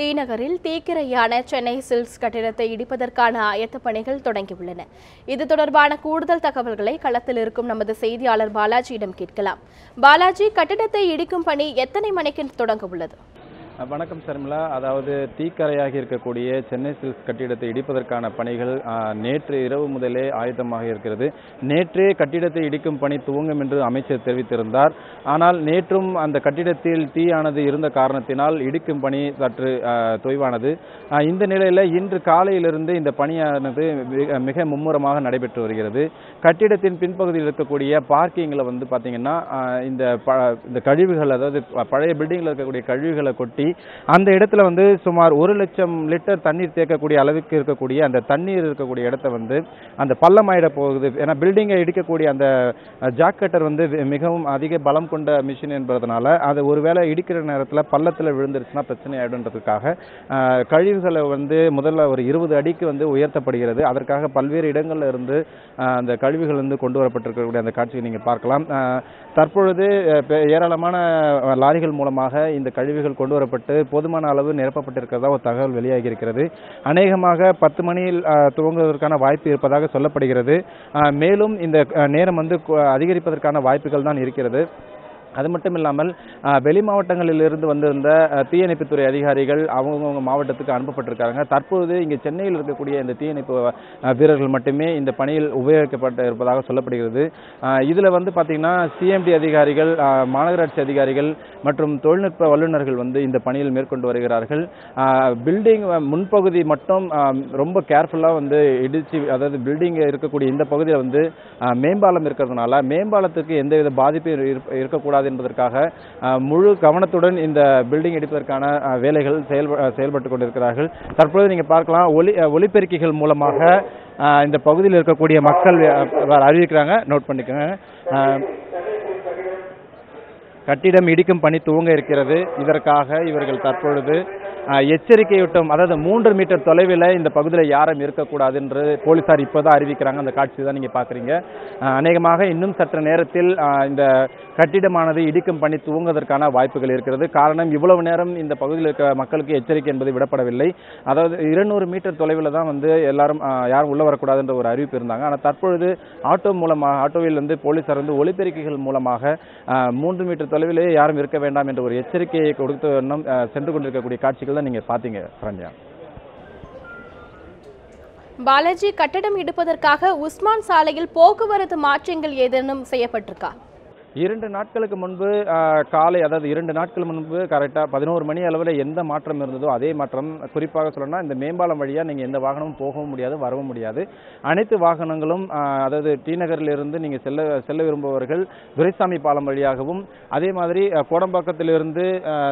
தீநகரில் தீக்கிரையான Chennai silks கட்டிடத்தை இடிப்பதற்கான ஆயத்த பணிகள் தொடங்கியுள்ளன. இது தொடர்பான கூடுதல் தகவல்களை களத்தில் இருக்கும் நமது செய்தியாளர் பாலாஜியிடம் கேட்கலாம். பாலாஜி கட்டிடத்தை இடிக்கும் பணி எத்தனை மணிக்கு தொடங்க உள்ளது? வணக்கம் சர்மிளா. அதாவது தீக்கரையாகி இருக்கக்கூடிய சென்னை சில்க்ஸ் கட்டிடத்தை இடிப்பதற்கான பணிகள் நேற்று இரவு முதலே ஆயத்தமாக இருக்கிறது. நேற்றே கட்டிடத்தை இடிக்கும் பணி துவங்கும் என்று அமைச்சர் தெரிவித்திருந்தார். ஆனால் நேற்றும் அந்த கட்டிடத்தில் தீயானது இருந்த காரணத்தினால் இடிக்கும் பணி சற்று தொய்வானது. இந்த நிலையில் இன்று காலையிலிருந்து இந்த பணியானது மிக- மிக மும்முரமாக நடைபெற்று வருகிறது. கட்டிடத்தின் பின்பகுதியில் இருக்கக்கூடிய பார்க்கிங்கில் வந்து பார்த்தீங்கன்னா இந்த ப இந்த கழிவுகள் அதாவது ப- பழைய பில்டிங்கில் இருக்கக்கூடிய கழிவுகளை கொட்டி அந்த இடத்துல வந்து சுமார் ஒரு லட்சம் லிட்டர் தண்ணீர் தேக்கக்கூடிய அளவுக்கு இருக்கக்கூடிய அந்த தண்ணீர் இருக்கக்கூடிய இடத்த வந்து அந்த பள்ளமாயிட போகுது. ஏன்னா பில்டிங்கை இடிக்கக்கூடிய அந்த ஜாக்கட்டர் வந்து மிகவும் அதிக பலம் கொண்ட மிஷின் என்பதனால அது ஒருவேளை இடிக்கிற நேரத்தில் பள்ளத்தில் விழுந்துருச்சுன்னா பிரச்சனை ஆயிடுன்றதுக்காக கழிவுகளை வந்து முதல்ல ஒரு இருபது அடிக்கு வந்து உயர்த்தப்படுகிறது. அதற்காக பல்வேறு இடங்களில் இருந்து அந்த கழிவுகள் வந்து கொண்டு வரப்பட்டிருக்கக்கூடிய அந்த காட்சியை நீங்கள் பார்க்கலாம். தற்பொழுது ஏராளமான லாரிகள் மூலமாக இந்த கழிவுகள் கொண்டு வர வரப்பட்டு போதுமான அளவு நிரப்பப்பட்டிருக்கிறதா ஒரு தகவல் வெளியாகி இருக்கிறது அநேகமாக பத்து மணியில் துவங்குவதற்கான வாய்ப்பு இருப்பதாக சொல்லப்படுகிறது. மேலும் இந்த நேரம் வந்து அதிகரிப்பதற்கான வாய்ப்புகள் தான் இருக்கிறது. அது மட்டும் இல்லாமல் வெளி மாவட்டங்களிலிருந்து வந்திருந்த தீயணைப்புத்துறை அதிகாரிகள் அவங்கவுங்க மாவட்டத்துக்கு அனுப்பப்பட்டிருக்காங்க. தற்போது இங்கே சென்னையில் இருக்கக்கூடிய இந்த தீயணைப்பு வீரர்கள் மட்டுமே இந்த பணியில் உபயோகிக்கப்பட்டு இருப்பதாக சொல்லப்படுகிறது. இதில் வந்து பார்த்திங்கன்னா சிஎம்டி அதிகாரிகள் மாநகராட்சி அதிகாரிகள் மற்றும் தொழில்நுட்ப வல்லுநர்கள் வந்து இந்த பணியில் மேற்கொண்டு வருகிறார்கள். பில்டிங் முன்பகுதி மட்டும் ரொம்ப கேர்ஃபுல்லாக வந்து இடிச்சு அதாவது பில்டிங் இருக்கக்கூடிய இந்த பகுதியில் வந்து மேம்பாலம் இருக்கிறதுனால மேம்பாலத்துக்கு எந்தவித பாதிப்பும் இருக்கக்கூடாது இருக்கக்கூடாது என்பதற்காக முழு கவனத்துடன் இந்த பில்டிங் இடிப்பதற்கான வேலைகள் செயல் செயல்பட்டு கொண்டிருக்கிறார்கள். தற்போது நீங்கள் பார்க்கலாம் ஒலி ஒலிபெருக்கிகள் மூலமாக இந்த பகுதியில் இருக்கக்கூடிய மக்கள் அறிவிக்கிறாங்க. நோட் பண்ணிக்கோங்க. கட்டிடம் இடிக்கும் பணி துவங்க இருக்கிறது. இதற்காக இவர்கள் தற்பொழுது எச்சரிக்கையூட்டும் அதாவது மூன்று மீட்டர் தொலைவில் இந்த பகுதியில் யாரும் இருக்கக்கூடாது என்று போலீசார் இப்போதான் அறிவிக்கிறாங்க. அந்த காட்சி தான் நீங்கள் பார்க்குறீங்க. அநேகமாக இன்னும் சற்று நேரத்தில் இந்த கட்டிடமானது இடிக்கும் பணி தூங்குவதற்கான வாய்ப்புகள் இருக்கிறது. காரணம் இவ்வளவு நேரம் இந்த பகுதியில் இருக்க மக்களுக்கு எச்சரிக்கை என்பது விடப்படவில்லை. அதாவது இருநூறு மீட்டர் தொலைவில் தான் வந்து எல்லாரும் யாரும் உள்ள வரக்கூடாதுன்ற ஒரு அறிவிப்பு இருந்தாங்க. ஆனால் தற்பொழுது ஆட்டோ மூலமாக ஆட்டோவில் வந்து போலீசார் வந்து ஒலிபெருக்கிகள் மூலமாக மூன்று மீட்டர் தொலைவிலேயே யாரும் இருக்க வேண்டாம் என்ற ஒரு எச்சரிக்கையை கொடுத்து சென்று கொண்டிருக்கக்கூடிய காட்சிகள் தான் நீங்கள் பார்த்தீங்க பிரண்யா? பாலாஜி கட்டடம் இடிப்பதற்காக உஸ்மான் சாலையில் போக்குவரத்து மாற்றங்கள் ஏதேனும் செய்யப்பட்டிருக்கா? இரண்டு நாட்களுக்கு முன்பு காலை அதாவது இரண்டு நாட்கள் முன்பு கரெக்டாக பதினோரு மணி அளவில் எந்த மாற்றம் இருந்ததோ அதே மாற்றம். குறிப்பாக சொல்லணும்னா இந்த மேம்பாலம் வழியாக நீங்கள் எந்த வாகனமும் போகவும் முடியாது வரவும் முடியாது. அனைத்து வாகனங்களும் அதாவது டி நகரிலிருந்து நீங்கள் செல்ல செல்ல விரும்புபவர்கள் துரைசாமி பாலம் வழியாகவும் அதே மாதிரி கோடம்பாக்கத்திலிருந்து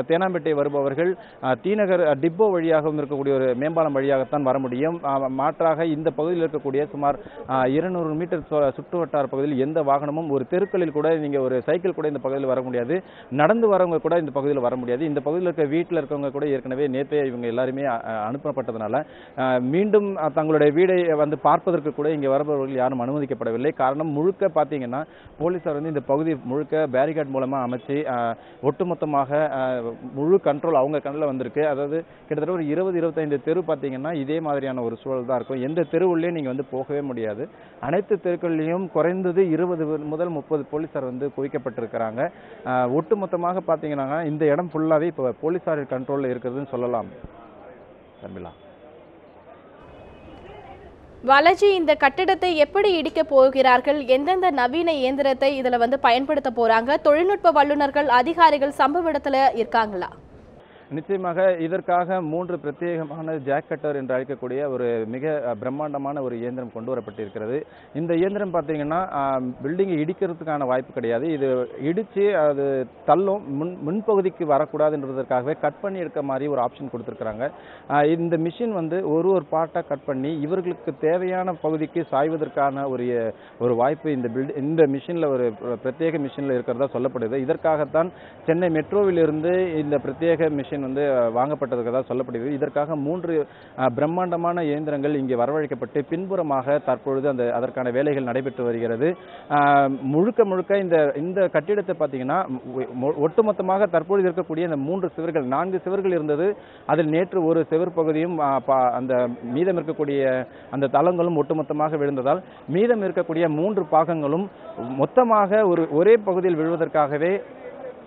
தேனாம்பேட்டை வருபவர்கள் டிநகர் டி நகர் டிப்போ வழியாகவும் இருக்கக்கூடிய ஒரு மேம்பாலம் வழியாகத்தான் வர முடியும். மாற்றாக இந்த பகுதியில் இருக்கக்கூடிய சுமார் இருநூறு மீட்டர் சு- சுற்று வட்டார பகுதியில் எந்த வாகனமும் ஒரு தெருக்களில் கூட நீங்கள் ஒரு சைக்கிள் கூட இந்த பகுதியில் வர முடியாது. நடந்து வரவங்க கூட இந்த பகுதியில் வர முடியாது. இந்த பகுதியில் இருக்க வீட்டில் இருக்கவங்க கூட ஏற்கனவே நேற்றே இவங்க எல்லாருமே அனுப்பப்பட்டதுனால மீண்டும் தங்களுடைய வீடை வந்து பார்ப்பதற்கு கூட இங்கே வருபவர்கள் யாரும் அனுமதிக்கப்படவில்லை. காரணம் முழுக்க பார்த்தீங்கன்னா போலீசார் வந்து இந்த பகுதி முழுக்க பேரிகேட் மூலமாக அமைச்சு ஒட்டுமொத்தமாக முழு கண்ட்ரோல் அவங்க கண்ணில் வந்திருக்கு. அதாவது கிட்டத்தட்ட ஒரு இருபது இருபத்தைந்து தெரு பார்த்தீங்கன்னா இதே மாதிரியான ஒரு சூழல் தான் இருக்கும். எந்த தெருவுள்ளே நீங்கள் வந்து போகவே முடியாது. அனைத்து தெருக்கள்லையும் குறைந்தது இருபது முதல் முப்பது போலீசார் வந்து குவிக்கப்பட்டிருக்கிறாங்க. ஒட்டுமொத்தமாக பார்த்தீங்கன்னா இந்த இடம் ஃபுல்லாகவே இப்போ போலீசார் கண்ட்ரோலில் இருக்கிறதுன்னு சொல்லலாம். தம்பிலா பாலாஜி இந்த கட்டிடத்தை எப்படி இடிக்க போகிறார்கள்? எந்தெந்த நவீன இயந்திரத்தை இதுல வந்து பயன்படுத்த போறாங்க? தொழில்நுட்ப வல்லுநர்கள் அதிகாரிகள் சம்பவ இடத்துல இருக்காங்களா? நிச்சயமாக இதற்காக மூன்று பிரத்யேகமான ஜாக் கட்டர் என்று அழைக்கக்கூடிய ஒரு மிக பிரம்மாண்டமான ஒரு இயந்திரம் கொண்டு வரப்பட்டிருக்கிறது. இந்த இயந்திரம் பார்த்தீங்கன்னா பில்டிங்கை இடிக்கிறதுக்கான வாய்ப்பு கிடையாது. இது இடித்து அது தள்ளும் முன் முன்பகுதிக்கு வரக்கூடாதுன்றதற்காகவே கட் பண்ணி எடுக்க மாதிரி ஒரு ஆப்ஷன் கொடுத்துருக்குறாங்க. இந்த மிஷின் வந்து ஒரு ஒரு பார்ட்டாக கட் பண்ணி இவர்களுக்கு தேவையான பகுதிக்கு சாய்வதற்கான ஒரு ஒரு வாய்ப்பு இந்த பில்டி இந்த மிஷினில் ஒரு பிரத்யேக மிஷினில் இருக்கிறதா சொல்லப்படுது. இதற்காகத்தான் சென்னை மெட்ரோவிலிருந்து இந்த பிரத்யேக மிஷின் மிஷின் வந்து வாங்கப்பட்டதாக சொல்லப்படுகிறது. இதற்காக மூன்று பிரம்மாண்டமான இயந்திரங்கள் இங்கே வரவழைக்கப்பட்டு பின்புறமாக தற்பொழுது அந்த அதற்கான வேலைகள் நடைபெற்று வருகிறது. முழுக்க முழுக்க இந்த இந்த கட்டிடத்தை பார்த்தீங்கன்னா ஒட்டுமொத்தமாக தற்பொழுது இருக்கக்கூடிய இந்த மூன்று சுவர்கள் நான்கு சுவர்கள் இருந்தது. அதில் நேற்று ஒரு செவர் பகுதியும் அந்த மீதம் இருக்கக்கூடிய அந்த தளங்களும் ஒட்டுமொத்தமாக விழுந்ததால் மீதம் இருக்கக்கூடிய மூன்று பாகங்களும் மொத்தமாக ஒரு ஒரே பகுதியில் விழுவதற்காகவே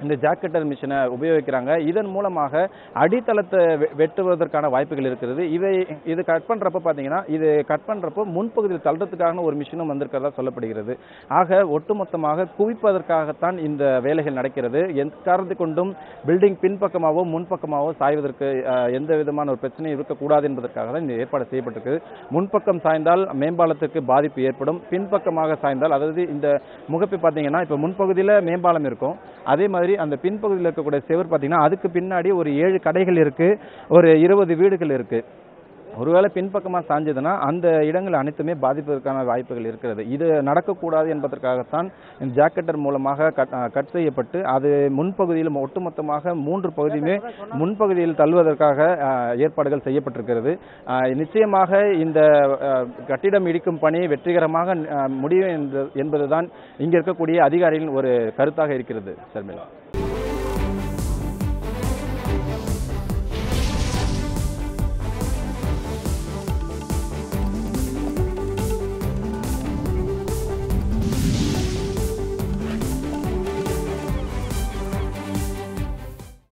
இந்த ஜாக்கெட்டர் மிஷினை உபயோகிக்கிறாங்க. இதன் மூலமாக அடித்தளத்தை வெ- வெட்டுவதற்கான வாய்ப்புகள் இருக்கிறது. இதை இது கட் பண்ணுறப்ப பார்த்தீங்கன்னா இது கட் பண்ணுறப்போ முன்பகுதியில் தள்ளுறதுக்கான ஒரு மிஷினும் வந்திருக்கிறதா சொல்லப்படுகிறது. ஆக ஒட்டுமொத்தமாக குவிப்பதற்காகத்தான் இந்த வேலைகள் நடக்கிறது. எந்த காரணத்தை கொண்டும் பில்டிங் பின்பக்கமாகவோ முன்பக்கமாகவோ சாய்வதற்கு எந்த விதமான ஒரு பிரச்சனையும் இருக்கக்கூடாது என்பதற்காக தான் இந்த ஏற்பாடு செய்யப்பட்டிருக்கு. முன்பக்கம் சாய்ந்தால் மேம்பாலத்திற்கு பாதிப்பு ஏற்படும். பின்பக்கமாக சாய்ந்தால் அதாவது இந்த முகப்பு பார்த்தீங்கன்னா இப்போ முன்பகுதியில் மேம்பாலம் இருக்கும். அதே மாதிரி அந்த பின்பகுதியில் இருக்கக்கூடிய செவர் பார்த்தீங்கன்னா அதுக்கு பின்னாடி ஒரு ஏழு கடைகள் இருக்கு. ஒரு இருபது வீடுகள் இருக்கு. ஒருவேளை பின்பக்கமாக சாஞ்சதுன்னா அந்த இடங்கள் அனைத்துமே பாதிப்பதற்கான வாய்ப்புகள் இருக்கிறது. இது நடக்கக்கூடாது என்பதற்காகத்தான் இந்த ஜாக்கெட்டர் மூலமாக கட் செய்யப்பட்டு அது முன்பகுதியில் ஒட்டுமொத்தமாக மூன்று பகுதியுமே முன்பகுதியில் தள்ளுவதற்காக ஏற்பாடுகள் செய்யப்பட்டிருக்கிறது. நிச்சயமாக இந்த கட்டிடம் இடிக்கும் பணி வெற்றிகரமாக முடியும் என்பதுதான் இங்கே இருக்கக்கூடிய அதிகாரிகளின் ஒரு கருத்தாக இருக்கிறது சர்மிளா.